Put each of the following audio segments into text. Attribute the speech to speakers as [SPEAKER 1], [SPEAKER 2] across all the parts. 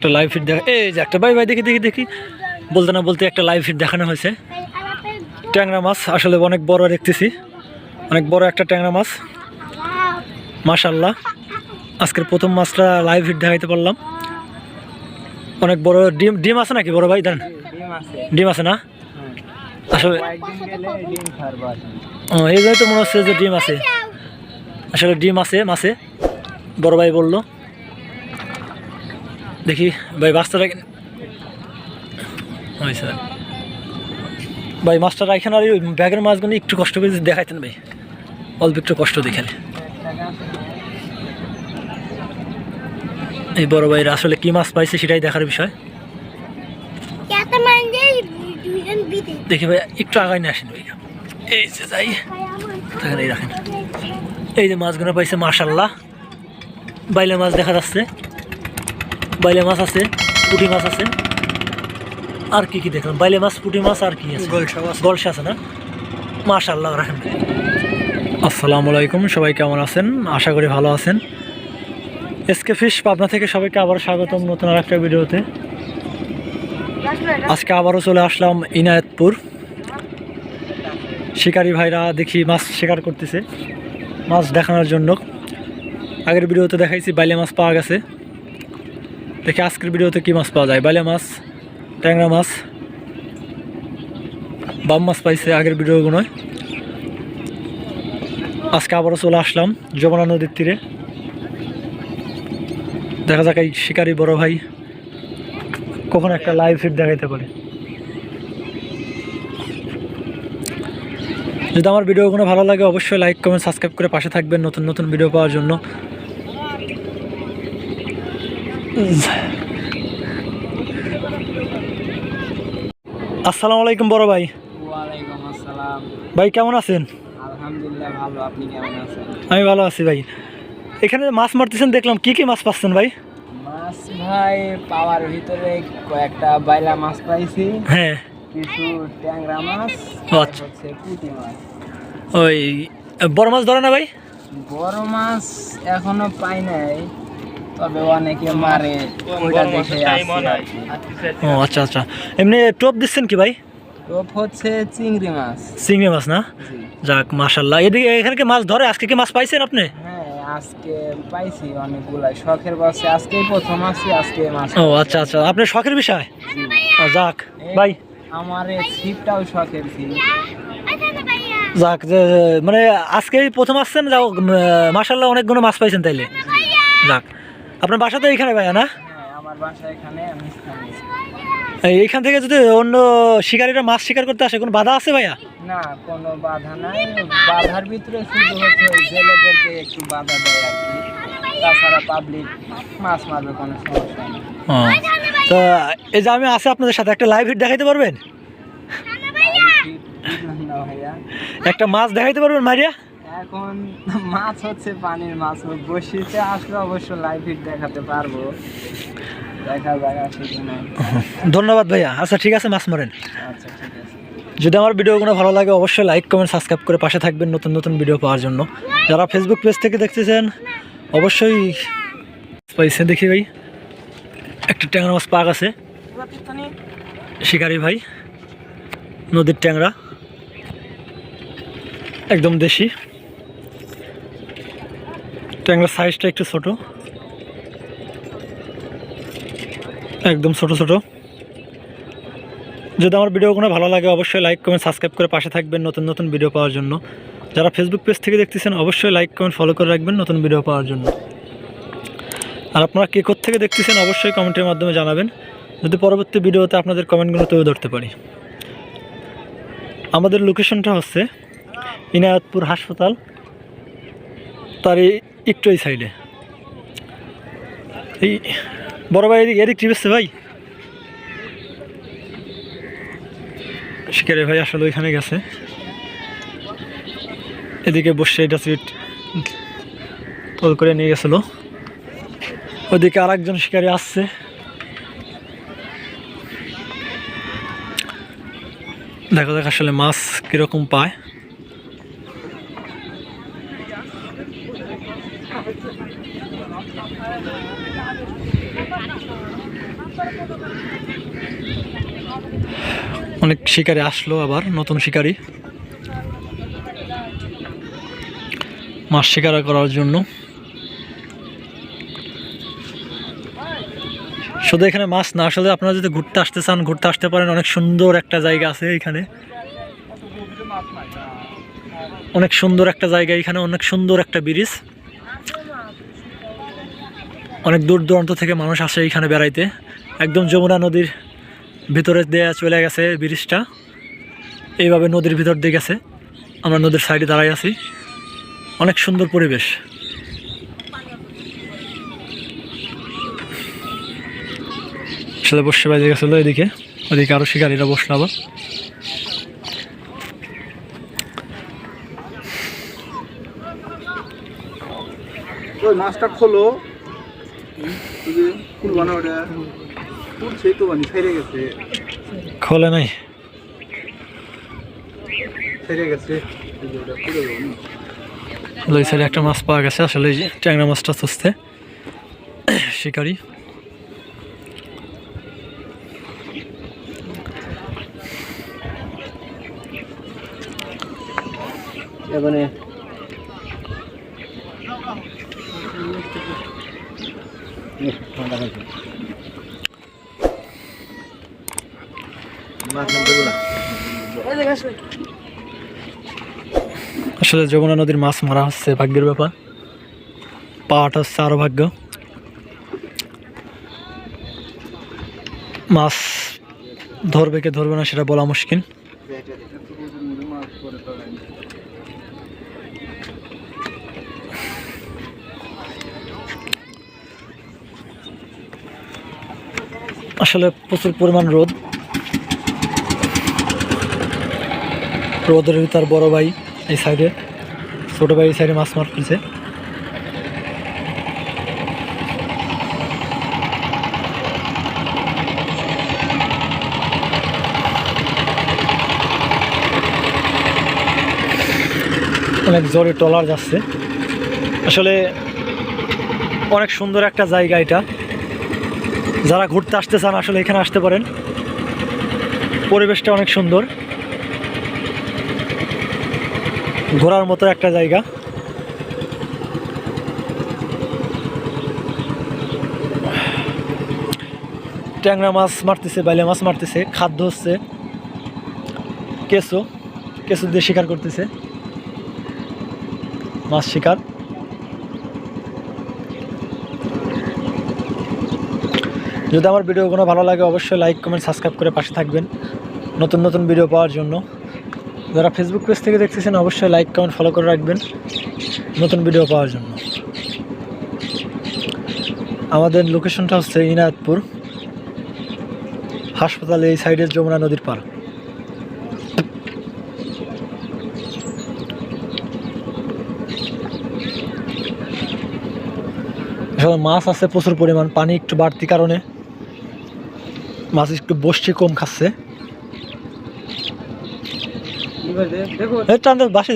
[SPEAKER 1] একটা live fit দেখা এই যে একটা ভাই ভাই, দেখি দেখি দেখি। বলতে না বলতে একটা লাইভ ফিট দেখানো হয়েছে। ট্যাংরা মাছ আসলে অনেক বড় দেখতেছি। অনেক বড় একটা ট্যাংরা মাছ। মাশাল্লাহ আজকের প্রথম মাছটা লাইভ হিট দেখাইতে পারলাম। অনেক বড় ডিম ডিম আছে নাকি বড় ভাই? দেন।
[SPEAKER 2] ডিম আছে
[SPEAKER 1] না? আসলে এই তো মনে হচ্ছে যে ডিম আছে। আসলে ডিম আছে, মাছে। বড় ভাই বলল। দেখি ভাই রাখেন। হয় স্যার। ভাই মাছটা রাখেন আর ওই ব্যাগের মাছগুলো একটু কষ্ট করে দেখাইতেন ভাই। অল্প একটু কষ্ট দেখেন। এই বড় ভাইয়ের আসলে কি মাছ পাইছে সেটাই দেখার বিষয়। দেখি ভাই একটু আগাই নিয়ে আসেন ভাই। এই যে যাই দেখেন এই রাখেন। এই যে মাছগুলো পাইছে মাশাল্লাহ বাইলে মাছ দেখা যাচ্ছে। বাইলে মাছ আছে পুঁটি মাছ আছে। আর কি কি দেখলাম? বাইলে মাছ পুঁটি মাছ আর কি আছে? গলসা আছে না? মাশাল্লাহ রাখেন আসসালামু আলাইকুম সবাই কেমন আছেন? আশা করি ভালো আছেন। এসকে ফিশ পাবনা থেকে সবাইকে আবার স্বাগতম নতুন আর একটা ভিডিওতে। আজকে আবারও চলে আসলাম ইনায়েতপুর। শিকারী ভাইরা দেখি মাছ শিকার করতেছে মাছ দেখানোর জন্য। আগের ভিডিওতে দেখাইছি বাইলে মাছ পাওয়া গেছে। দেখি আজকের ভিডিওতে কি মাছ পাওয়া যায়। বাইলে মাছ, ট্যাংরা মাছ, বাম মাছ পাইছে আগের ভিডিওগুলোয় আজকে আবারও চলে আসলাম যমুনা নদীর তীরে। দেখা যাক এই শিকারী বড় ভাই কখন একটা লাইভ ফিট দেখাইতে পারে। যদি আমার ভিডিওগুলো ভালো লাগে অবশ্যই লাইক কমেন্ট সাবস্ক্রাইব করে পাশে থাকবেন নতুন নতুন ভিডিও পাওয়ার জন্য। আসসালামু আলাইকুম বড় ভাই। ভাই কেমন আছেন?
[SPEAKER 2] আলহামদুলিল্লাহ ভালো আপনি কেমন আছেন?
[SPEAKER 1] আমি ভালো আছি ভাই। এখানে মাছ মারতেছেন দেখলাম। কি কি মাছ পাচ্ছেন ভাই?
[SPEAKER 2] মাছ ভাই পাওয়ার ভিতরে কয়েকটা বাইলা মাছ পাইছি।
[SPEAKER 1] হ্যাঁ।
[SPEAKER 2] কিছু ট্যাংরা মাছ
[SPEAKER 1] আচ্ছা।
[SPEAKER 2] পুঁটি মাছ।
[SPEAKER 1] ওই বড় মাছ ধরে না ভাই?
[SPEAKER 2] বড় মাছ এখনও পাই নাই। তবে অনেকে মারে ওইটা দেখে আসছি আর কি।
[SPEAKER 1] ও আচ্ছা আচ্ছা। এমনি টোপ দিচ্ছেন কি ভাই?
[SPEAKER 2] টোপ হচ্ছে চিংড়ি মাছ।
[SPEAKER 1] চিংড়ি মাছ না? যাক মাশাল্লাহ এদিকে এখানে কি মাছ ধরে? আজকে কি মাছ পাইছেন আপনি?
[SPEAKER 2] হ্যাঁ আজকে পাইছি অনেকগুলাই শখের বসে আজকেই প্রথম আসছি আজকে মাছ
[SPEAKER 1] ও আচ্ছা আচ্ছা। আপনার শখের বিষয়? যাক ভাই।
[SPEAKER 2] আমার ছিপটাও শখের ছিল
[SPEAKER 1] যাক মানে আজকেই প্রথম আসছেন যাও মাশাল্লাহ অনেকগুলো মাছ পাইছেন তাইলে। যাক। আপনার বাসা তো এইখানে ভাইয়া না?
[SPEAKER 2] হ্যাঁ
[SPEAKER 1] এইখান থেকে যদি অন্য শিকারীরা মাছ শিকার করতে আসে কোনো বাধা আছে ভাইয়া?
[SPEAKER 2] না কোনো বাধা নাই। বাধার ভিতরে শুধু হচ্ছে জেলেদেরকে একটু বাধা দেয় আর কি। তাছাড়া পাবলিক মাছ মারবে কোনো সমস্যা নেই।
[SPEAKER 1] তো এই যে আমি আছে আপনাদের সাথে একটা লাইভ হিট দেখাইতে পারবেন?
[SPEAKER 2] ভাইয়া।
[SPEAKER 1] একটা মাছ দেখাইতে পারবেন মারিয়া
[SPEAKER 2] এখন মাছ হচ্ছে পানির মাছ বসিতে আসলে অবশ্য লাইভ হিট দেখাতে পারব। দেখা যাক আসে কি
[SPEAKER 1] ধন্যবাদ ভাইয়া। আচ্ছা ঠিক আছে মাছ মারেন।
[SPEAKER 2] আচ্ছা ঠিক আছে।
[SPEAKER 1] যদি আমার ভিডিওগুলো ভালো লাগে অবশ্যই লাইক কমেন্ট সাবস্ক্রাইব করে পাশে থাকবেন নতুন নতুন ভিডিও পাওয়ার জন্য। যারা ফেসবুক পেজ থেকে দেখতেছেন অবশ্যই পাইছে দেখি ভাই। একটা ট্যাংরা মাছ পাক আছে। শিকারি ভাই নদীর ট্যাংরা। একদম দেশি। ট্যাংরার সাইজটা একটু ছোট। একদম ছোট ছোট। যদি আমার ভিডিওগুলো ভালো লাগে, অবশ্যই লাইক কমেন্ট সাবস্ক্রাইব করে পাশে থাকবেন নতুন নতুন ভিডিও পাওয়ার জন্য। যারা ফেসবুক পেজ থেকে দেখতেছেন, অবশ্যই লাইক কমেন্ট ফলো করে রাখবেন নতুন ভিডিও পাওয়ার জন্য। আর আপনারা কে থেকে দেখতেছেন, অবশ্যই কমেন্টের মাধ্যমে জানাবেন। যদি পরবর্তী ভিডিওতে আপনাদের কমেন্টগুলো তুলে ধরতে পারি। আমাদের লোকেশনটা হচ্ছে ইনায়তপুর হাসপাতাল। তার একটু এই সাইডে এই বড় ভাই এদিক এদিক টিপেছে ভাই। শিকারে ভাই আসলে ওইখানে গেছে। এদিকে বসে এটা সিট তোল করে নিয়ে গেছিল। ওদিকে আর একজন শিকারি আসছে। দেখা যাক আসলে মাছ কীরকম পায়। অনেক শিকারি আসলো আবার, নতুন শিকারি। মাছ শিকার করার জন্য। শুধু এখানে মাছ না, আসলে আপনারা যদি ঘুরতে আসতে চান, ঘুরতে আসতে পারেন, অনেক সুন্দর একটা জায়গা আছে এখানে। অনেক সুন্দর একটা জায়গা, এখানে অনেক সুন্দর একটা ব্রিজ। অনেক দূর দূরান্ত থেকে মানুষ আসে এখানে বেড়াইতে। একদম যমুনা নদীর ভিতরে দেয়া চলে গেছে ব্রিজটা। এইভাবে নদীর ভিতর দিয়ে গেছে। আমরা নদীর সাইডে দাঁড়াই আছি। অনেক সুন্দর পরিবেশ। আসলে বসে বাজে গেছিল এদিকে। ওদিকে আরও শিকারীরা বসল আবার।
[SPEAKER 2] মাছটা খোলো। ওটা
[SPEAKER 1] খোলে নাই।
[SPEAKER 2] ওটা খুলে দেবো
[SPEAKER 1] সাইডে একটা মাছ পাওয়া গেছে আসলে যে ট্যাংরা মাছটা চুষতে শিকারি।
[SPEAKER 2] ঠান্ডা হয়েছে মাছ নামতে বলা
[SPEAKER 1] আসলে যমুনা নদীর মাছ মারা হচ্ছে, ভাগ্যের ব্যাপার। পাওয়াটা হচ্ছে আরও ভাগ্য। মাছ ধরবে কে ধরবে না সেটা বলা মুশকিল। আসলে প্রচুর পরিমাণ রোদ। রোদের তার বড় ভাই এই সাইডে ছোট ভাই এই সাইডে মাছ মারতেছে। অনেক জোরে টলার যাচ্ছে। আসলে অনেক সুন্দর একটা জায়গা এটা। যারা ঘুরতে আসতে চান, আসলে এখানে আসতে পারেন। পরিবেশটা অনেক সুন্দর। ঘোরার মতো একটা জায়গা। ট্যাংরা মাছ মারতেছে, বাইলে মাছ মারতেছে, খাদ্য হচ্ছে। কেঁচো কেঁচো দিয়ে শিকার করতেছে। মাছ শিকার। যদি আমার ভিডিওগুলো ভালো লাগে, অবশ্যই লাইক কমেন্ট সাবস্ক্রাইব করে পাশে থাকবেন। নতুন নতুন ভিডিও পাওয়ার জন্য। যারা ফেসবুক পেজ থেকে দেখতেছেন, অবশ্যই লাইক কমেন্ট ফলো করে রাখবেন নতুন ভিডিও পাওয়ার জন্য। আমাদের লোকেশনটা হচ্ছে ইনায়তপুর, হাসপাতালে এই সাইডের যমুনা নদীর পার মাছ আছে প্রচুর পরিমাণ, পানি একটু বাড়তি কারণে। মাছ একটু বসছে, কম খাচ্ছে। টান বাসা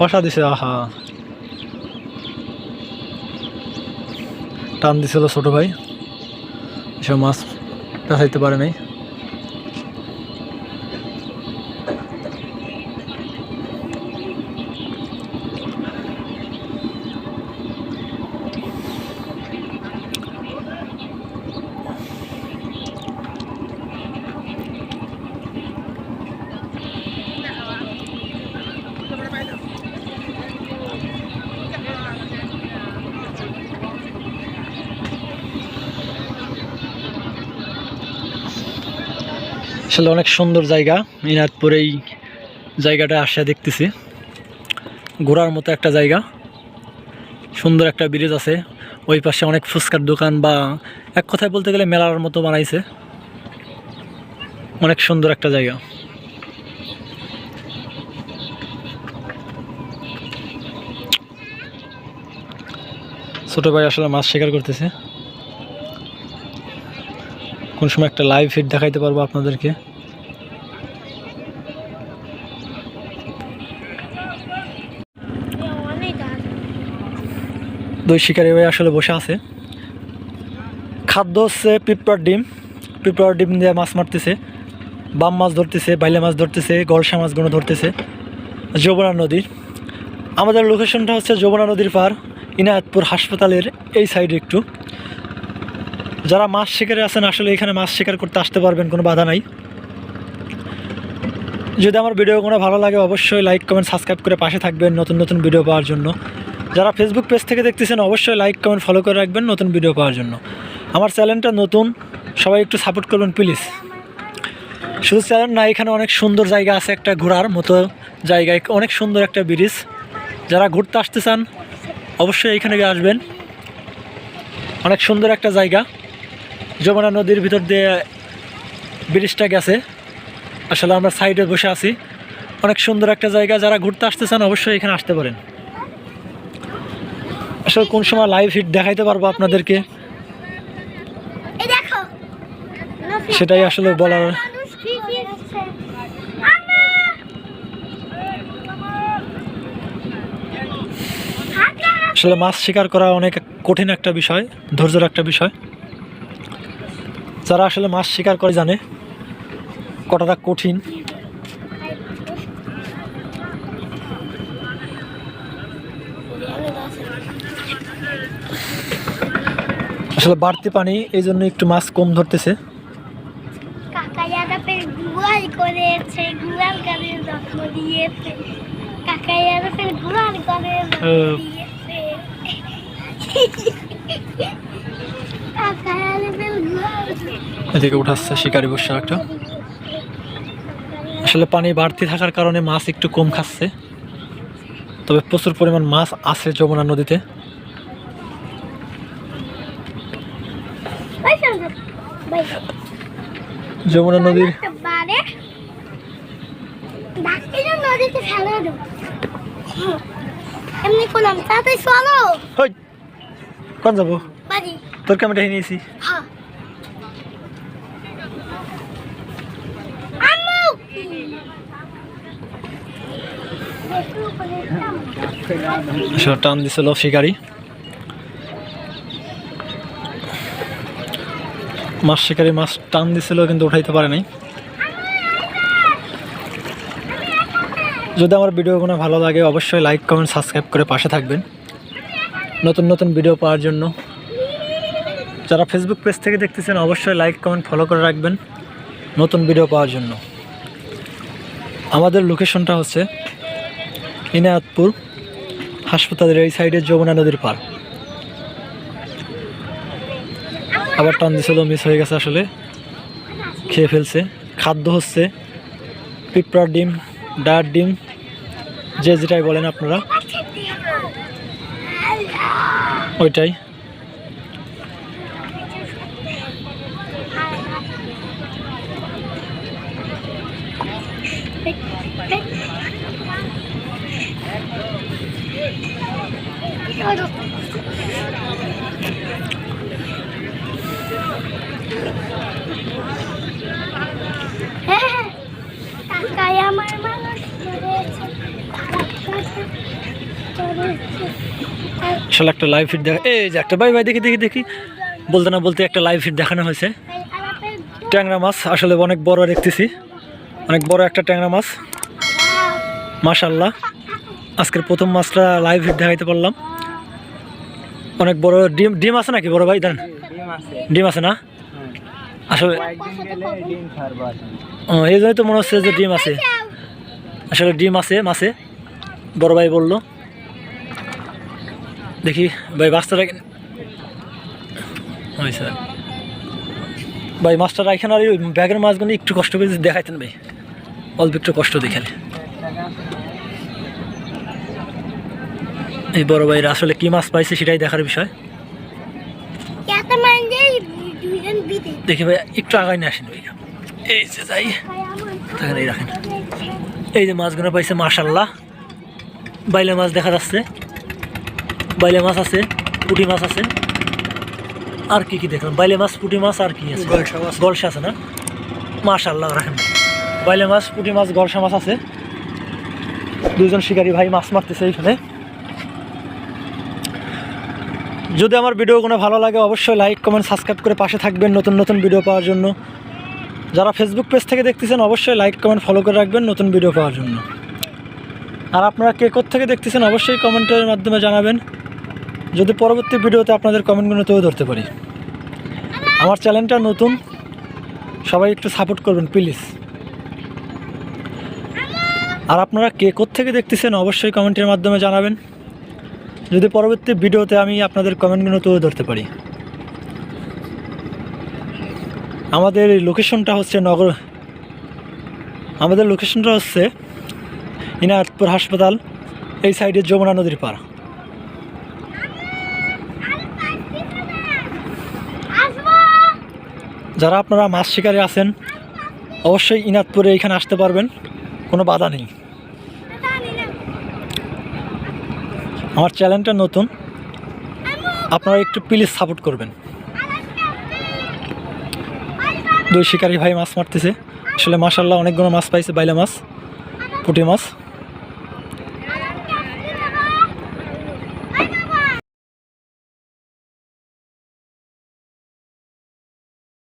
[SPEAKER 1] বাসা দিছে আহা। টান দিছিল ছোট ভাই। এসব মাছ পেঁচাইতে পারে নাই। আসলে অনেক সুন্দর জায়গা। এই জায়গাটা আসে দেখতেছি। ঘোরার মতো একটা জায়গা। সুন্দর একটা ব্রিজ আছে। ওই পাশে অনেক ফুচকার দোকান বা এক কথায় বলতে গেলে মেলার মতো বানাইছে। অনেক সুন্দর একটা জায়গা। ছোট ভাই আসলে মাছ শিকার করতেছে। কোন সময় একটা লাইভ ফিট দেখাইতে পারব আপনাদেরকে? দুই শিকারি ভাই আসলে বসে আছে। খাদ্য হচ্ছে পিঁপড়ার ডিম। পিঁপড়ার ডিম দিয়ে মাছ মারতেছে। বাম মাছ ধরতেছে, বাইলে মাছ ধরতেছে, গলসা মাছগুলো ধরতেছে। যমুনা নদী। আমাদের লোকেশনটা হচ্ছে যমুনা নদীর পার, ইনায়তপুর হাসপাতালের এই সাইডে একটু। যারা মাছ শিকারে আছেন, আসলে এখানে মাছ শিকার করতে আসতে পারবেন, কোনো বাধা নাই। যদি আমার ভিডিও কোনো ভালো লাগে, অবশ্যই লাইক কমেন্ট সাবস্ক্রাইব করে পাশে থাকবেন নতুন নতুন ভিডিও পাওয়ার জন্য। যারা ফেসবুক পেজ থেকে দেখতেছেন, অবশ্যই লাইক কমেন্ট ফলো করে রাখবেন নতুন ভিডিও পাওয়ার জন্য। আমার চ্যানেলটা নতুন, সবাই একটু সাপোর্ট করবেন প্লিজ শুধু চ্যানেল না, এখানে অনেক সুন্দর জায়গা আছে, একটা ঘোরার মতো জায়গায়, অনেক সুন্দর একটা ব্রিজ। যারা ঘুরতে আসতে চান, অবশ্যই এইখানে গিয়ে আসবেন। অনেক সুন্দর একটা জায়গা। যমুনা নদীর ভিতর দিয়ে ব্রিজটা গেছে। আসলে আমরা সাইডে বসে আছি। অনেক সুন্দর একটা জায়গা, যারা ঘুরতে আসতে চান অবশ্যই এখানে আসতে পারেন। আসলে কোন সময় লাইভ হিট দেখাইতে পারব আপনাদেরকে? সেটাই আসলে বলার। আসলে মাছ শিকার করা অনেক কঠিন একটা বিষয়, ধৈর্যের একটা বিষয়। যারা আসলে মাছ শিকার করে জানে কটাটা কঠিন। আসলে বাড়তি পানি এই জন্য একটু মাছ কম ধরতেছে।
[SPEAKER 3] করেছে
[SPEAKER 1] এদিকে উঠাচ্ছে শিকারি বসে একটা আসলে পানি বাড়তি থাকার কারণে মাছ একটু কম খাচ্ছে। তবে প্রচুর পরিমাণ মাছ আছে যমুনা নদীতে। যমুনা নদীর হই কোন যাব? তোর ক্যামেরা নিয়েছি
[SPEAKER 3] হ্যাঁ আম্মু
[SPEAKER 1] আসলে টান দিছিল শিকারি। মাছ শিকারি মাছ টান দিছিল কিন্তু উঠাইতে পারে নাই। যদি আমার ভিডিওগুলো ভালো লাগে, অবশ্যই লাইক কমেন্ট সাবস্ক্রাইব করে পাশে থাকবেন। নতুন নতুন ভিডিও পাওয়ার জন্য। যারা ফেসবুক পেজ থেকে দেখতেছেন, অবশ্যই লাইক কমেন্ট ফলো করে রাখবেন। নতুন ভিডিও পাওয়ার জন্য। আমাদের লোকেশনটা হচ্ছে ইনায়তপুর হাসপাতালের এই সাইডে যমুনা নদীর পার আবার টান দিছিল মিস হয়ে গেছে আসলে। খেয়ে ফেলছে। খাদ্য হচ্ছে পিঁপড়ার ডিম, ডার ডিম, যে যেটাই বলেন আপনারা। ওইটাই।
[SPEAKER 3] কাকাই
[SPEAKER 1] আসলে একটা লাইভ ফিট দেখা এই যে একটা বাই বাই দেখি দেখি দেখি। বলতে না বলতে একটা লাইভ ফিট দেখানো হয়েছে। ট্যাংরা মাছ আসলে অনেক বড় দেখতেছি। অনেক বড় একটা ট্যাংরা মাছ। মাশাল্লাহ আজকের প্রথম মাছটা লাইভ দেখাইতে পারলাম। অনেক বড় ডিম ডিম আছে নাকি বড় ভাই? দেন
[SPEAKER 2] ডিম আছে।
[SPEAKER 1] না?
[SPEAKER 2] হ্যাঁ।
[SPEAKER 1] আসলে এই জন্যই তো মনে হচ্ছে যে ডিম আছে। আসলে ডিম আছে মাছে। বড় ভাই বলল। দেখি ভাই মাছটা রাখেন। হয়েছে ভাই মাছটা রাখেন আর ওই ব্যাগের মাছগুলো একটু কষ্ট করে দেখাইতেন ভাই। অল্প একটু কষ্ট দেখালে এই বড় ভাইয়ের আসলে কি মাছ পাইছে সেটাই দেখার বিষয়।
[SPEAKER 3] মানে
[SPEAKER 1] দেখি ভাই একটু আগায় নিয়ে আসেন ভাইয়া। এই যে যাই দেখেন এই রাখেন। এই যে মাছগুলো পাইছে মাশাল্লাহ বাইলে মাছ দেখা যাচ্ছে। বাইলে মাছ আছে পুঁটি মাছ আছে। আর কি কি দেখলাম? বাইলে মাছ পুঁটি মাছ আর কি আছে।
[SPEAKER 2] গলসা
[SPEAKER 1] আছে না? মাশাল্লাহ রাখেন। বাইলে মাছ পুঁটি মাছ গলসা মাছ আছে। দুজন শিকারী ভাই মাছ মারতেছে এইখানে। যদি আমার ভিডিওগুলো ভালো লাগে, অবশ্যই লাইক কমেন্ট সাবস্ক্রাইব করে পাশে থাকবেন নতুন নতুন ভিডিও পাওয়ার জন্য। যারা ফেসবুক পেজ থেকে দেখতেছেন, অবশ্যই লাইক কমেন্ট ফলো করে রাখবেন নতুন ভিডিও পাওয়ার জন্য। আর আপনারা কে থেকে দেখতেছেন, অবশ্যই কমেন্টের মাধ্যমে জানাবেন। যদি পরবর্তী ভিডিওতে আপনাদের কমেন্টগুলো তুলে ধরতে পারি। আমার চ্যানেলটা নতুন, সবাই একটু সাপোর্ট করবেন প্লিজ আর আপনারা কে থেকে দেখতেছেন, অবশ্যই কমেন্টের মাধ্যমে জানাবেন। যদি পরবর্তী ভিডিওতে আমি আপনাদের কমেন্টগুলো তুলে ধরতে পারি। আমাদের লোকেশনটা হচ্ছে নগর আমাদের লোকেশনটা হচ্ছে ইনায়তপুর হাসপাতাল, এই সাইডে যমুনা নদীর পাড়। যারা আপনারা মাছ শিকারে আছেন, অবশ্যই ইনাতপুরে এখানে আসতে পারবেন, কোনো বাধা নেই
[SPEAKER 3] জানি না
[SPEAKER 1] আমার চ্যানেলটা নতুন, আপনারা একটু প্লিজ সাপোর্ট করবেন। দুই শিকারি ভাই মাছ মারতেছে। আসলে মাসাল্লাহ অনেকগুলো মাছ পাইছে, বাইলা মাছ, পুঁটি মাছ।